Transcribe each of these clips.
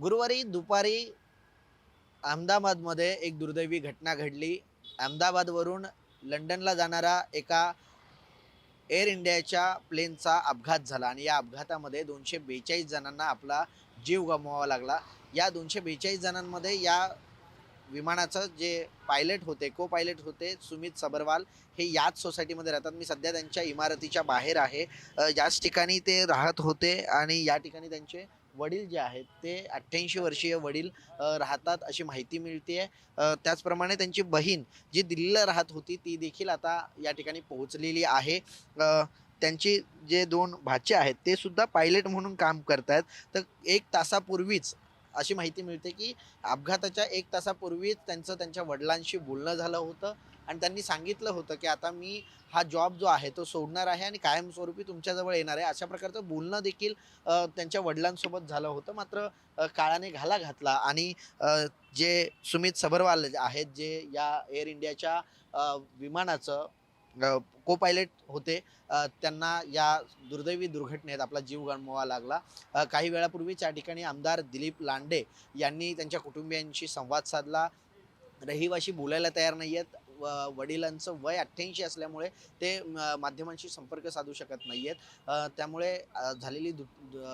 गुरुवारी दुपारी अहमदाबादमध्ये एक दुर्दैवी घटना घडली. अहमदाबादवरून लंडनला जाणारा एका एअर इंडियाच्या प्लेनचा अपघात झाला आणि या अपघातामध्ये दोनशे बेचाळीस जणांना आपला जीव गमवावा लागला. या दोनशे बेचाळीस जणांमध्ये या विमानाचं जे पायलट होते को पायलट होते सुमित सबरवाल हे याच सोसायटीमध्ये राहतात. मी सध्या त्यांच्या इमारतीच्या बाहेर आहे. याच ठिकाणी ते राहत होते आणि या ठिकाणी त्यांचे वडील जे आहेत ते अठ्ठ्याऐंशी वर्षीय वडील राहतात अशी माहिती मिळते आहे त्याचप्रमाणे त्यांची बहीण जी दिल्लीला राहत होती ती देखील आता या ठिकाणी पोहोचलेली आहे. त्यांची जे दोन भाचे आहेत ते सुद्धा पायलट म्हणून काम करत आहेत तर एक तासापूर्वीच अशी माहिती मिळते की अपघाताच्या एक तासापूर्वीच त्यांचं त्यांच्या वडिलांशी बोलणं झालं होतं. आणि त्यांनी सांगितलं होतं की आता मी हा जॉब जो आहे तो सोडणार आहे आणि कायमस्वरूपी तुमच्याजवळ येणार आहे. अशा प्रकारचं बोलणं देखील त्यांच्या वडिलांसोबत झालं होतं. मात्र काळाने घाला घातला आणि जे सुमित सबरवाल आहेत जे या एअर इंडियाच्या विमानाचं को पायलट होते. त्यांना या दुर्दैवी दुर्घटनेत आपला जीव गणमवा लागला. काही वेळापूर्वीच या ठिकाणी आमदार दिलीप लांडे यांनी त्यांच्या कुटुंबियांशी संवाद साधला. रहिवाशी बोलायला तयार नाही आहेत वडिलांचं वय अठ्ठ्याऐंशी असल्यामुळे ते माध्यमांशी संपर्क साधू शकत नाही आहेत त्यामुळे झालेली दु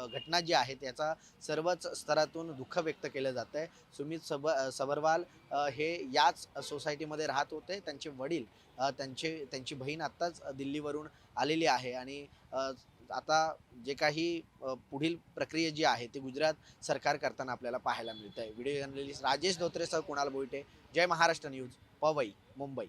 घटना जी आहे त्याचा सर्वच स्तरातून दुःख व्यक्त केलं जातं आहे सुमित सब सबरवाल हे याच सोसायटीमध्ये राहत होते. त्यांचे वडील त्यांचे त्यांची बहीण आत्ताच दिल्लीवरून आलेली आहे. आणि आता जे काही पुढील प्रक्रिया जी आहे ती गुजरात सरकार करताना आपल्याला पाहायला मिळत आहे video journalist Rajesh Dhotre sir Kunal Boite. जय महाराष्ट्र न्यूज पवई मुंबई.